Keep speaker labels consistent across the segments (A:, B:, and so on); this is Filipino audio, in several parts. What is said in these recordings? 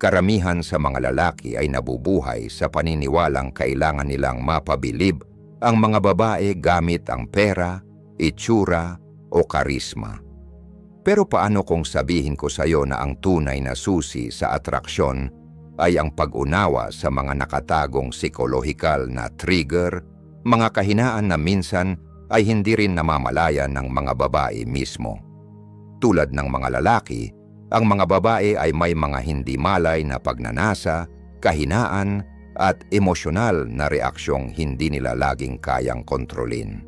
A: Karamihan sa mga lalaki ay nabubuhay sa paniniwalang kailangan nilang mapabilib ang mga babae gamit ang pera, itsura o karisma. Pero paano kung sabihin ko sa iyo na ang tunay na susi sa atraksyon ay ang pag-unawa sa mga nakatagong psikolohikal na trigger, mga kahinaan na minsan ay hindi rin namamalayan ng mga babae mismo. Tulad ng mga lalaki, ang mga babae ay may mga hindi malay na pagnanasa, kahinaan at emosyonal na reaksyong hindi nila laging kayang kontrolin.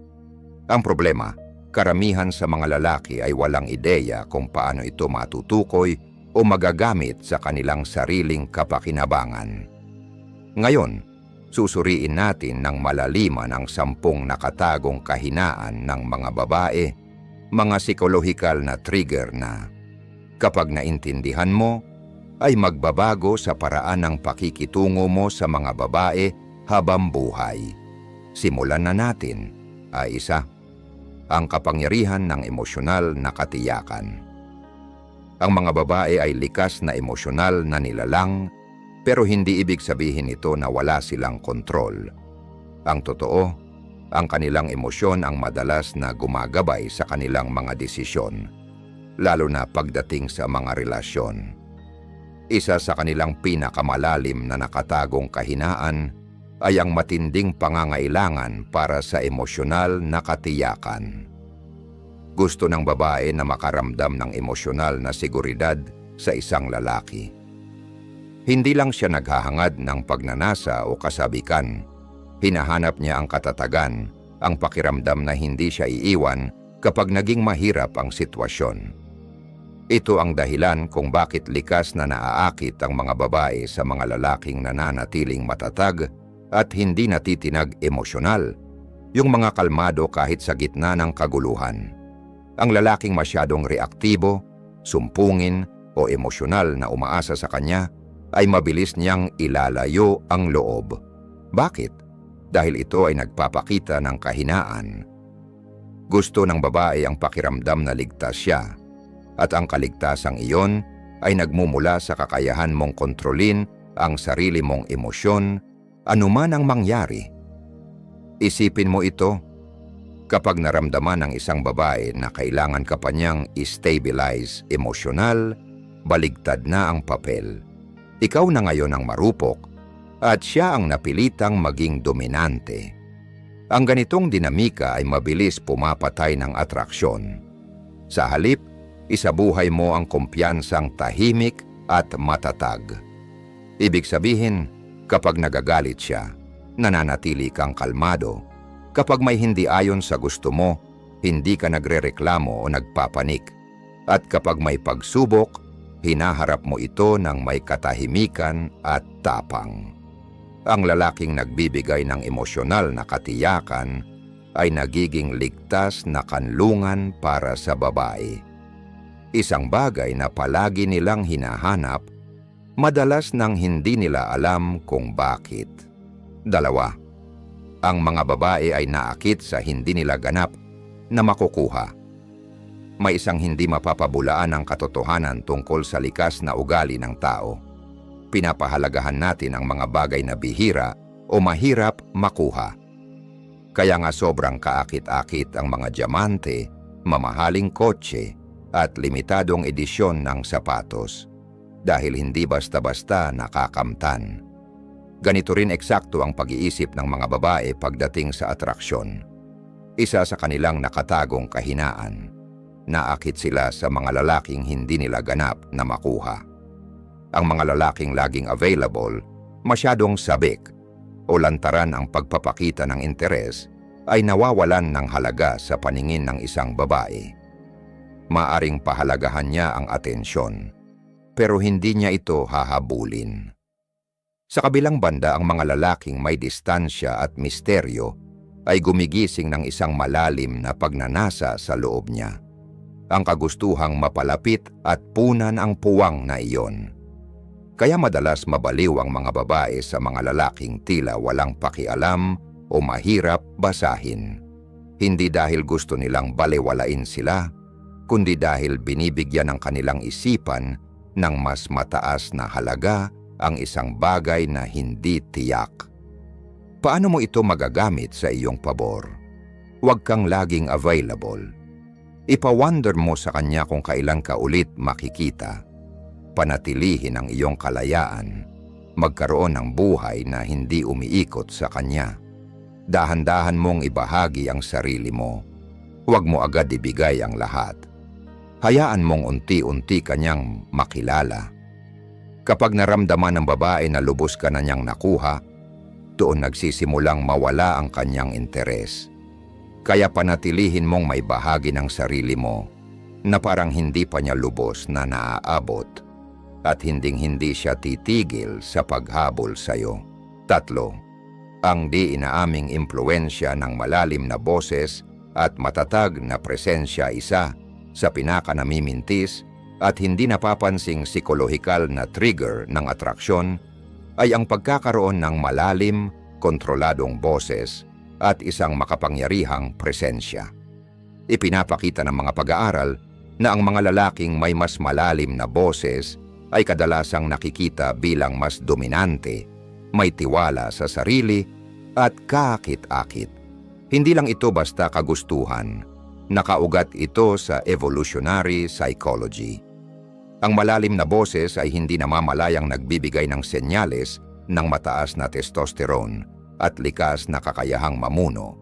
A: Ang problema, karamihan sa mga lalaki ay walang ideya kung paano ito matutukoy o magagamit sa kanilang sariling kapakinabangan. Ngayon, susuriin natin ng malaliman ang sampung nakatagong kahinaan ng mga babae, mga psikolohikal na trigger na Kapag naintindihan mo, ay magbabago sa paraan ng pakikitungo mo sa mga babae habang buhay. Simulan na natin. Ay isa, ang kapangyarihan ng emosyonal na katiyakan. Ang mga babae ay likas na emosyonal na nilalang pero hindi ibig sabihin ito na wala silang kontrol. Ang totoo, ang kanilang emosyon ang madalas na gumagabay sa kanilang mga desisyon lalo na pagdating sa mga relasyon. Isa sa kanilang pinakamalalim na nakatagong kahinaan ay ang matinding pangangailangan para sa emosyonal na katiyakan. Gusto ng babae na makaramdam ng emosyonal na seguridad sa isang lalaki. Hindi lang siya naghahangad ng pagnanasa o kasabikan. Hinahanap niya ang katatagan, ang pakiramdam na hindi siya iiwan kapag naging mahirap ang sitwasyon. Ito ang dahilan kung bakit likas na naaakit ang mga babae sa mga lalaking nananatiling matatag at hindi natitinag emosyonal, yung mga kalmado kahit sa gitna ng kaguluhan. Ang lalaking masyadong reaktibo, sumpungin o emosyonal na umaasa sa kanya ay mabilis niyang ilalayo ang loob. Bakit? Dahil ito ay nagpapakita ng kahinaan. Gusto ng babae ang pakiramdam na ligtas siya at ang kaligtasang iyon ay nagmumula sa kakayahan mong kontrolin ang sarili mong emosyon, anuman ang mangyari. Isipin mo ito, kapag naramdaman ng isang babae na kailangan ka pa niyang i-stabilize emosyonal, baligtad na ang papel. Ikaw na ngayon ang marupok at siya ang napilitang maging dominante. Ang ganitong dinamika ay mabilis pumapatay ng atraksyon. Sa halip, isabuhay mo ang kumpiyansang tahimik at matatag. Ibig sabihin, kapag nagagalit siya, nananatili kang kalmado. Kapag may hindi ayon sa gusto mo, hindi ka nagrereklamo o nagpapanik. At kapag may pagsubok, hinaharap mo ito ng may katahimikan at tapang. Ang lalaking nagbibigay ng emosyonal na katiyakan ay nagiging ligtas na kanlungan para sa babae. Isang bagay na palagi nilang hinahanap, madalas nang hindi nila alam kung bakit. Dalawa, ang mga babae ay naakit sa hindi nila ganap na makukuha. May isang hindi mapapabulaan ang katotohanan tungkol sa likas na ugali ng tao. Pinapahalagahan natin ang mga bagay na bihira o mahirap makuha. Kaya nga sobrang kaakit-akit ang mga diamante, mamahaling kotse, at limitadong edisyon ng sapatos dahil hindi basta-basta nakakamtan. Ganito rin eksakto ang pag-iisip ng mga babae pagdating sa atraksyon. Isa sa kanilang nakatagong kahinaan. Naakit sila sa mga lalaking hindi nila ganap na makuha. Ang mga lalaking laging available, masyadong sabik o lantaran ang pagpapakita ng interes ay nawawalan ng halaga sa paningin ng isang babae maaring pahalagahan niya ang atensyon, pero hindi niya ito hahabulin. Sa kabilang banda, ang mga lalaking may distansya at misteryo ay gumigising ng isang malalim na pagnanasa sa loob niya. Ang kagustuhang mapalapit at punan ang puwang na iyon. Kaya madalas mabaliw ang mga babae sa mga lalaking tila walang pakialam o mahirap basahin. Hindi dahil gusto nilang balewalain sila, kundi dahil binibigyan ng kanilang isipan ng mas mataas na halaga ang isang bagay na hindi tiyak. Paano mo ito magagamit sa iyong pabor? Huwag kang laging available. Ipawonder mo sa kanya kung kailan ka ulit makikita. Panatilihin ang iyong kalayaan. Magkaroon ng buhay na hindi umiikot sa kanya. Dahan-dahan mong ibahagi ang sarili mo. Huwag mo agad ibigay ang lahat. Hayaan mong unti-unti kanyang makilala. Kapag naramdaman ng babae na lubos ka na niyang nakuha, doon nagsisimulang mawala ang kanyang interes. Kaya panatilihin mong may bahagi ng sarili mo na parang hindi pa niya lubos na naaabot at hinding-hindi siya titigil sa paghabol sa'yo. Tatlo, ang di inaaming impluensya ng malalim na boses at matatag na presensya isa sa pinakanamimintis at hindi napapansing psikolohikal na trigger ng atraksyon ay ang pagkakaroon ng malalim, kontroladong boses at isang makapangyarihang presensya. Ipinapakita ng mga pag-aaral na ang mga lalaking may mas malalim na boses ay kadalasang nakikita bilang mas dominante, may tiwala sa sarili at kakit-akit. Hindi lang ito basta kagustuhan, nakaugat ito sa evolutionary psychology. Ang malalim na boses ay hindi namamalayang nagbibigay ng senyales ng mataas na testosterone at likas na kakayahang mamuno,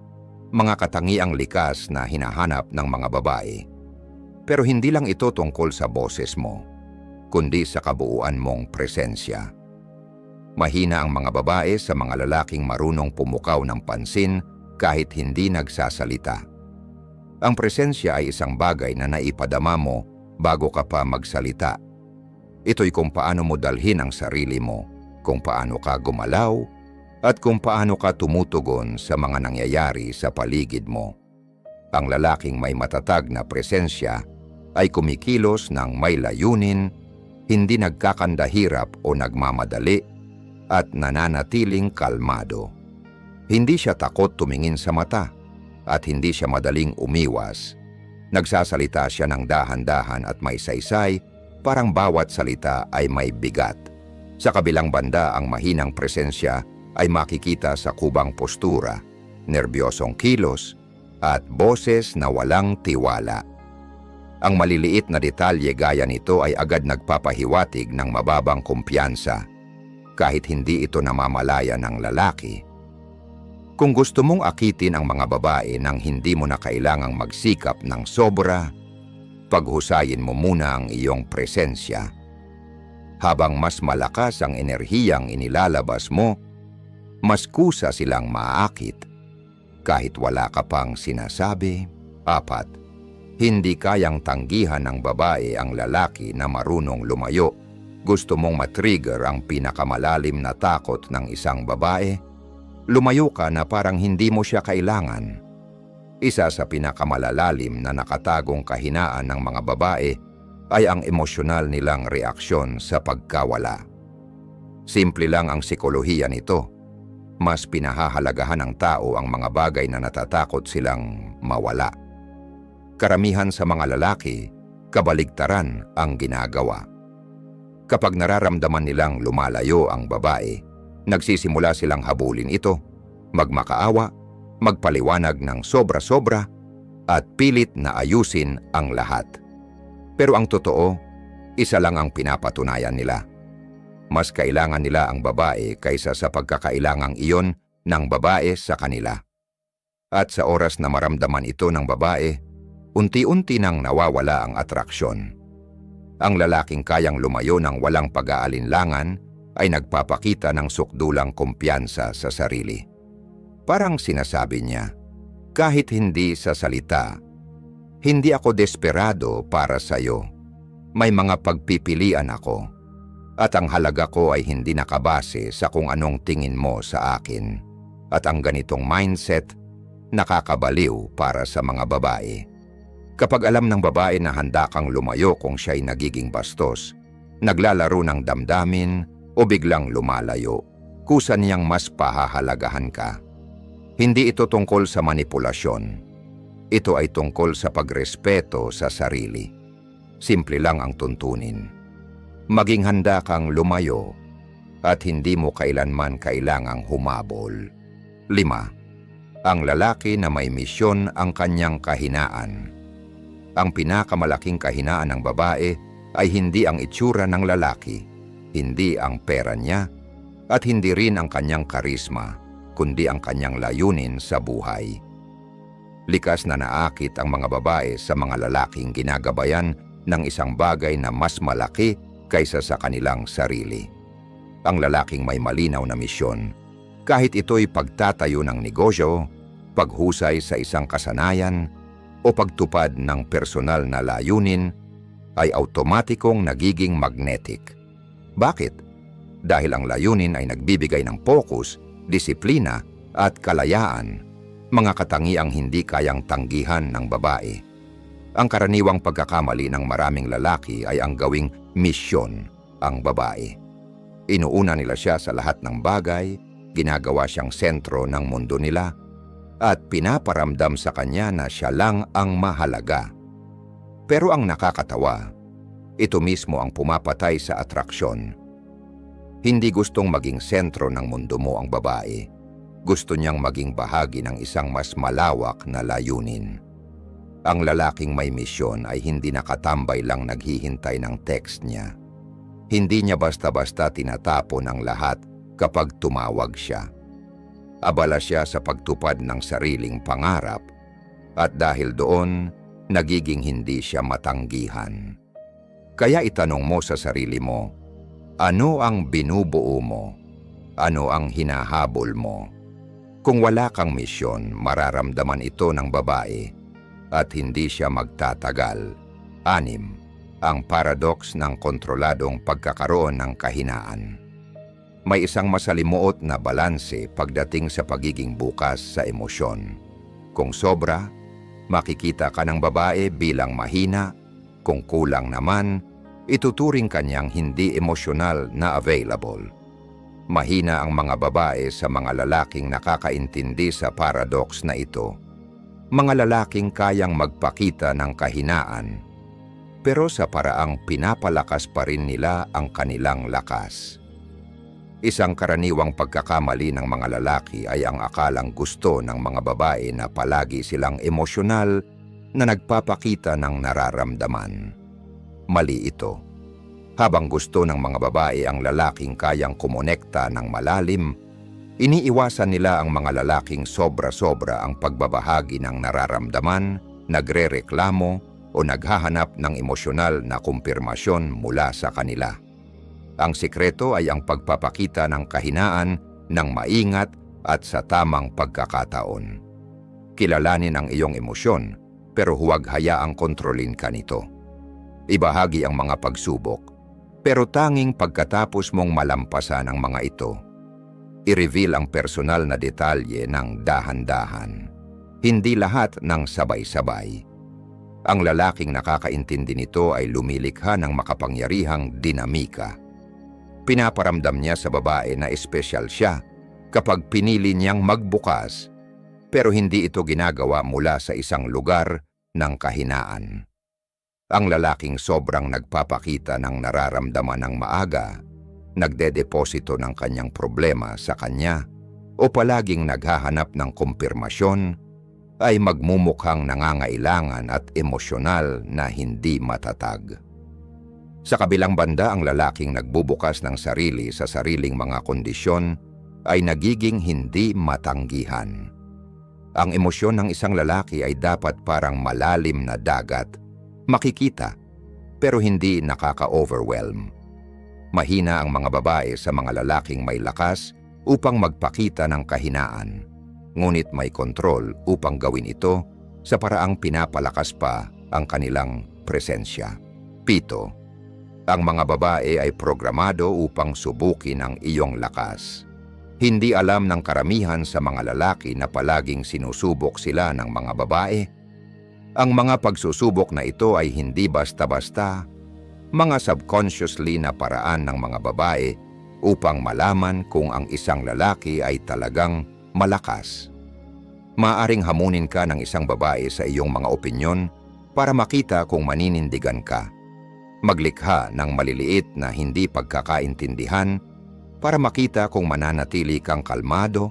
A: mga katangiang likas na hinahanap ng mga babae. Pero hindi lang ito tungkol sa boses mo, kundi sa kabuuan mong presensya. Mahina ang mga babae sa mga lalaking marunong pumukaw ng pansin kahit hindi nagsasalita. Ang presensya ay isang bagay na naipadama mo bago ka pa magsalita. Ito'y kung paano mo dalhin ang sarili mo, kung paano ka gumalaw, at kung paano ka tumutugon sa mga nangyayari sa paligid mo. Ang lalaking may matatag na presensya ay kumikilos ng may layunin, hindi nagkakandahirap o nagmamadali, at nananatiling kalmado. Hindi siya takot tumingin sa mata at hindi siya madaling umiwas. Nagsasalita siya ng dahan-dahan at may saysay, parang bawat salita ay may bigat. Sa kabilang banda ang mahinang presensya ay makikita sa kubang postura, nerbyosong kilos, at boses na walang tiwala. Ang maliliit na detalye gaya nito ay agad nagpapahiwatig ng mababang kumpiyansa, kahit hindi ito namamalaya ng lalaki. Kung gusto mong akitin ang mga babae nang hindi mo na kailangang magsikap ng sobra, paghusayin mo muna ang iyong presensya. Habang mas malakas ang enerhiyang inilalabas mo, mas kusa silang maakit. Kahit wala ka pang sinasabi, apat, hindi kayang tanggihan ng babae ang lalaki na marunong lumayo. Gusto mong matrigger ang pinakamalalim na takot ng isang babae? Lumayo ka na parang hindi mo siya kailangan. Isa sa pinakamalalalim na nakatagong kahinaan ng mga babae ay ang emosyonal nilang reaksyon sa pagkawala. Simple lang ang sikolohiya nito mas pinahahalagahan ng tao ang mga bagay na natatakot silang mawala. Karamihan sa mga lalaki, kabaligtaran ang ginagawa. Kapag nararamdaman nilang lumalayo ang babae, nagsisimula silang habulin ito, magmakaawa, magpaliwanag ng sobra-sobra, at pilit na ayusin ang lahat. Pero ang totoo, isa lang ang pinapatunayan nila – mas kailangan nila ang babae kaysa sa pagkakailangang iyon ng babae sa kanila. At sa oras na maramdaman ito ng babae, unti-unti nang nawawala ang atraksyon. Ang lalaking kayang lumayo ng walang pag-aalinlangan ay nagpapakita ng sukdulang kumpiyansa sa sarili. Parang sinasabi niya, kahit hindi sa salita, hindi ako desperado para sa iyo. May mga pagpipilian ako at ang halaga ko ay hindi nakabase sa kung anong tingin mo sa akin. At ang ganitong mindset, nakakabaliw para sa mga babae. Kapag alam ng babae na handa kang lumayo kung siya'y nagiging bastos, naglalaro ng damdamin o biglang lumalayo, kusa niyang mas pahahalagahan ka. Hindi ito tungkol sa manipulasyon. Ito ay tungkol sa pagrespeto sa sarili. Simple lang ang tuntunin Maging handa kang lumayo at hindi mo kailanman kailangang humabol. 5. Ang lalaki na may misyon ang kanyang kahinaan. Ang pinakamalaking kahinaan ng babae ay hindi ang itsura ng lalaki, hindi ang pera niya, at hindi rin ang kanyang karisma, kundi ang kanyang layunin sa buhay. Likas na naakit ang mga babae sa mga lalaking ginagabayan ng isang bagay na mas malaki kaysa sa kanilang sarili. Ang lalaking may malinaw na misyon, kahit ito'y pagtatayo ng negosyo, paghusay sa isang kasanayan, o pagtupad ng personal na layunin, ay automatikong nagiging magnetic. Bakit? Dahil ang layunin ay nagbibigay ng focus, disiplina at kalayaan, mga katangiang hindi kayang tanggihan ng babae. Ang karaniwang pagkakamali ng maraming lalaki ay ang gawing misyon ang babae. Inuuna nila siya sa lahat ng bagay, ginagawa siyang sentro ng mundo nila, at pinaparamdam sa kanya na siya lang ang mahalaga. Pero ang nakakatawa, ito mismo ang pumapatay sa atraksyon. Hindi gustong maging sentro ng mundo mo ang babae gusto niyang maging bahagi ng isang mas malawak na layunin. Ang lalaking may misyon ay hindi nakatambay lang naghihintay ng text niya. Hindi niya basta-basta tinatapon ang lahat kapag tumawag siya. Abala siya sa pagtupad ng sariling pangarap at dahil doon, nagiging hindi siya matanggihan. Kaya itanong mo sa sarili mo, ano ang binubuo mo? Ano ang hinahabol mo? Kung wala kang misyon, mararamdaman ito ng babae at hindi siya magtatagal. Anim, ang paradox ng kontroladong pagkakaroon ng kahinaan. May isang masalimuot na balanse pagdating sa pagiging bukas sa emosyon. Kung sobra, makikita ka ng babae bilang mahina, kung kulang naman, ituturing kanyang hindi emosyonal na available. Mahina ang mga babae sa mga lalaking nakakaintindi sa paradox na ito. Mga lalaking kayang magpakita ng kahinaan, pero sa paraang pinapalakas pa rin nila ang kanilang lakas. Isang karaniwang pagkakamali ng mga lalaki ay ang akalang gusto ng mga babae na palagi silang emosyonal na nagpapakita ng nararamdaman. Mali ito habang gusto ng mga babae ang lalaking kayang kumonekta ng malalim, iniiwasan nila ang mga lalaking sobra-sobra ang pagbabahagi ng nararamdaman, nagrereklamo o naghahanap ng emosyonal na kumpirmasyon mula sa kanila. Ang sikreto ay ang pagpapakita ng kahinaan ng maingat at sa tamang pagkakataon. Kilalanin ang iyong emosyon pero huwag hayaang kontrolin ka nito. Ibahagi ang mga pagsubok pero tanging pagkatapos mong malampasan ang mga ito, i-reveal ang personal na detalye ng dahan-dahan. Hindi lahat ng sabay-sabay. Ang lalaking nakakaintindi nito ay lumilikha ng makapangyarihang dinamika. Pinaparamdam niya sa babae na espesyal siya kapag pinili niyang magbukas pero hindi ito ginagawa mula sa isang lugar ng kahinaan. Ang lalaking sobrang nagpapakita ng nararamdaman ng maaga, nagdedeposito ng kanyang problema sa kanya, o palaging naghahanap ng kumpirmasyon, ay magmumukhang nangangailangan at emosyonal na hindi matatag. Sa kabilang banda, ang lalaking nagbubukas ng sarili sa sariling mga kondisyon ay nagiging hindi matanggihan. Ang emosyon ng isang lalaki ay dapat parang malalim na dagat makikita pero hindi nakaka-overwhelm. Mahina ang mga babae sa mga lalaking may lakas upang magpakita ng kahinaan, ngunit may kontrol upang gawin ito sa paraang pinapalakas pa ang kanilang presensya. Pito, ang mga babae ay programado upang subukin ang iyong lakas. Hindi alam ng karamihan sa mga lalaki na palaging sinusubok sila ng mga babae ang mga pagsusubok na ito ay hindi basta-basta, mga subconsciously na paraan ng mga babae upang malaman kung ang isang lalaki ay talagang malakas. Maaring hamunin ka ng isang babae sa iyong mga opinyon para makita kung maninindigan ka. Maglikha ng maliliit na hindi pagkakaintindihan para makita kung mananatili kang kalmado,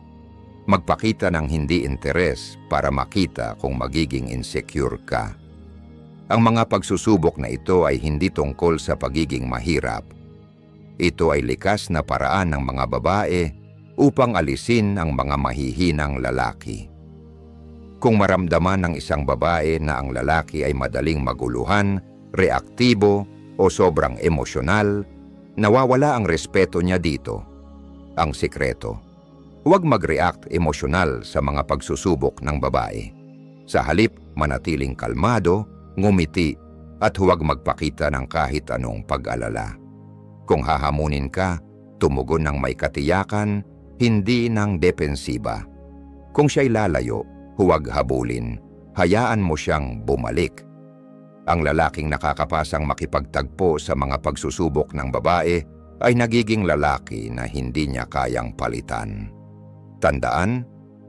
A: magpakita ng hindi interes para makita kung magiging insecure ka. Ang mga pagsusubok na ito ay hindi tungkol sa pagiging mahirap. Ito ay likas na paraan ng mga babae upang alisin ang mga mahihinang lalaki. Kung maramdaman ng isang babae na ang lalaki ay madaling maguluhan, reaktibo o sobrang emosyonal, nawawala ang respeto niya dito. Ang sikreto, huwag mag-react emosyonal sa mga pagsusubok ng babae. Sa halip, manatiling kalmado, ngumiti, at huwag magpakita ng kahit anong pag-alala. Kung hahamunin ka, tumugon ng may katiyakan, hindi ng depensiba. Kung siya'y lalayo, huwag habulin. Hayaan mo siyang bumalik ang lalaking nakakapasang makipagtagpo sa mga pagsusubok ng babae ay nagiging lalaki na hindi niya kayang palitan. Tandaan,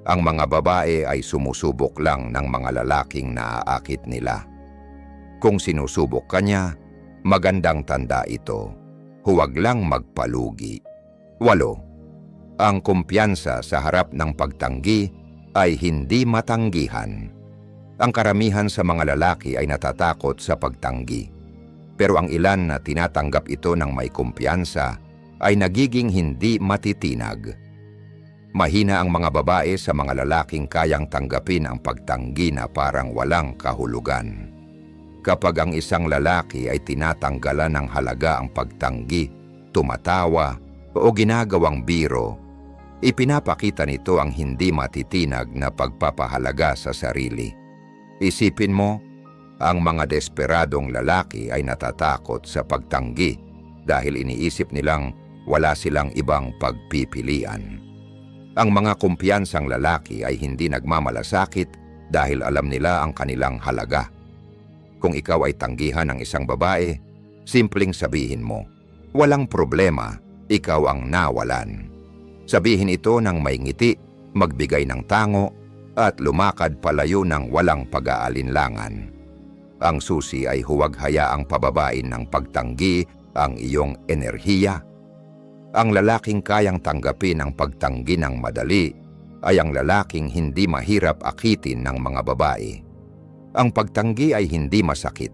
A: ang mga babae ay sumusubok lang ng mga lalaking naaakit nila. Kung sinusubok ka niya, magandang tanda ito. Huwag lang magpalugi. Walo, ang kumpiyansa sa harap ng pagtanggi ay hindi matanggihan. Ang karamihan sa mga lalaki ay natatakot sa pagtanggi. Pero ang ilan na tinatanggap ito ng may kumpiyansa ay nagiging hindi matitinag. Mahina ang mga babae sa mga lalaking kayang tanggapin ang pagtanggi na parang walang kahulugan. Kapag ang isang lalaki ay tinatanggalan ng halaga ang pagtanggi, tumatawa o ginagawang biro, ipinapakita nito ang hindi matitinag na pagpapahalaga sa sarili. Isipin mo, ang mga desperadong lalaki ay natatakot sa pagtanggi dahil iniisip nilang wala silang ibang pagpipilian. Ang mga kumpiyansang lalaki ay hindi nagmamalasakit dahil alam nila ang kanilang halaga. Kung ikaw ay tanggihan ng isang babae, simpleng sabihin mo, walang problema, ikaw ang nawalan. Sabihin ito ng may ngiti, magbigay ng tango at lumakad palayo ng walang pag-aalinlangan. Ang susi ay huwag hayaang pababain ng pagtanggi ang iyong enerhiya. Ang lalaking kayang tanggapin ang pagtanggi ng madali ay ang lalaking hindi mahirap akitin ng mga babae. Ang pagtanggi ay hindi masakit.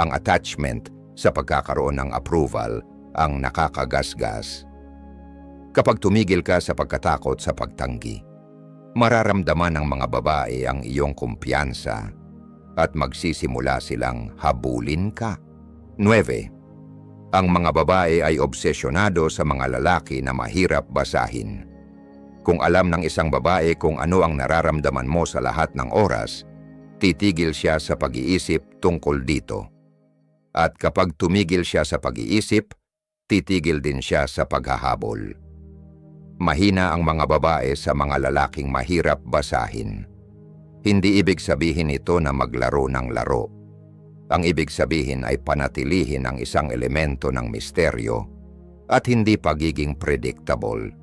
A: Ang attachment sa pagkakaroon ng approval ang nakakagasgas. Kapag tumigil ka sa pagkatakot sa pagtanggi, mararamdaman ng mga babae ang iyong kumpiyansa at magsisimula silang habulin ka. 9. Ang mga babae ay obsesyonado sa mga lalaki na mahirap basahin. Kung alam ng isang babae kung ano ang nararamdaman mo sa lahat ng oras, titigil siya sa pag-iisip tungkol dito. At kapag tumigil siya sa pag-iisip, titigil din siya sa paghahabol. Mahina ang mga babae sa mga lalaking mahirap basahin. Hindi ibig sabihin ito na maglaro ng laro. Ang ibig sabihin ay panatilihin ang isang elemento ng misteryo at hindi pagiging predictable.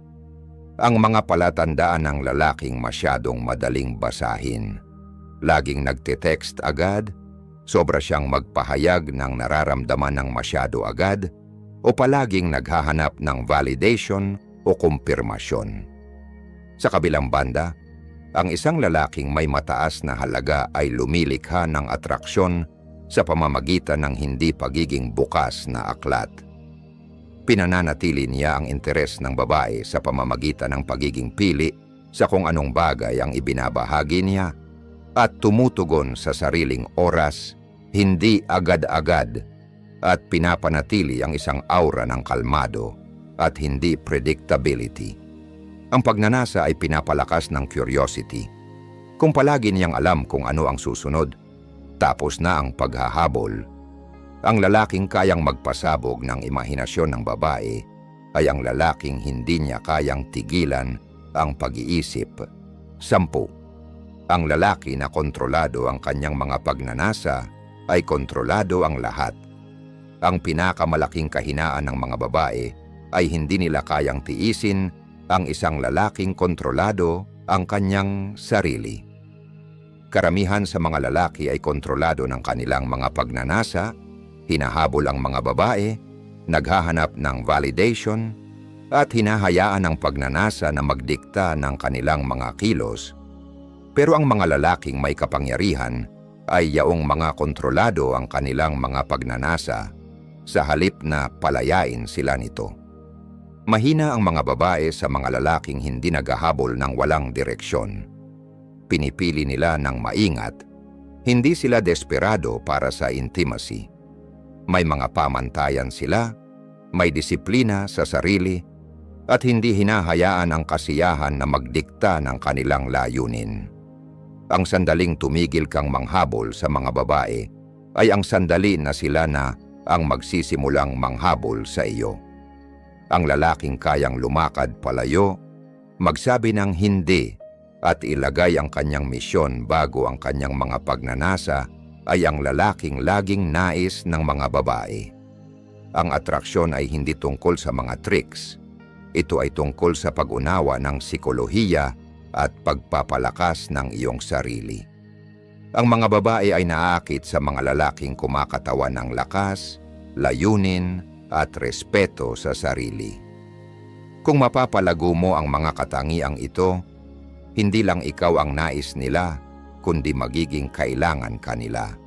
A: Ang mga palatandaan ng lalaking masyadong madaling basahin. Laging nagte-text agad, sobra siyang magpahayag ng nararamdaman ng masyado agad, o palaging naghahanap ng validation o kumpirmasyon. Sa kabilang banda, ang isang lalaking may mataas na halaga ay lumilikha ng atraksyon sa pamamagitan ng hindi pagiging bukas na aklat. Pinananatili niya ang interes ng babae sa pamamagitan ng pagiging pili sa kung anong bagay ang ibinabahagi niya at tumutugon sa sariling oras, hindi agad-agad at pinapanatili ang isang aura ng kalmado at hindi predictability. Ang pagnanasa ay pinapalakas ng curiosity. Kung palagi niyang alam kung ano ang susunod, tapos na ang paghahabol. Ang lalaking kayang magpasabog ng imahinasyon ng babae ay ang lalaking hindi niya kayang tigilan ang pag-iisip. Sampu. Ang lalaki na kontrolado ang kanyang mga pagnanasa ay kontrolado ang lahat. Ang pinakamalaking kahinaan ng mga babae ay hindi nila kayang tiisin ang isang lalaking kontrolado ang kanyang sarili. Karamihan sa mga lalaki ay kontrolado ng kanilang mga pagnanasa hinahabol ang mga babae, naghahanap ng validation, at hinahayaan ang pagnanasa na magdikta ng kanilang mga kilos. Pero ang mga lalaking may kapangyarihan ay yaong mga kontrolado ang kanilang mga pagnanasa sa halip na palayain sila nito. Mahina ang mga babae sa mga lalaking hindi naghahabol ng walang direksyon. Pinipili nila ng maingat, hindi sila desperado para sa intimacy. May mga pamantayan sila, may disiplina sa sarili, at hindi hinahayaan ang kasiyahan na magdikta ng kanilang layunin. Ang sandaling tumigil kang manghabol sa mga babae ay ang sandali na sila na ang magsisimulang manghabol sa iyo. Ang lalaking kayang lumakad palayo, magsabi ng hindi at ilagay ang kanyang misyon bago ang kanyang mga pagnanasa ay ang lalaking laging nais ng mga babae. Ang atraksyon ay hindi tungkol sa mga tricks. Ito ay tungkol sa pag-unawa ng sikolohiya at pagpapalakas ng iyong sarili. Ang mga babae ay naaakit sa mga lalaking kumakatawan ng lakas, layunin at respeto sa sarili. Kung mapapalago mo ang mga katangiang ito, hindi lang ikaw ang nais nila, kundi magiging kailangan kanila.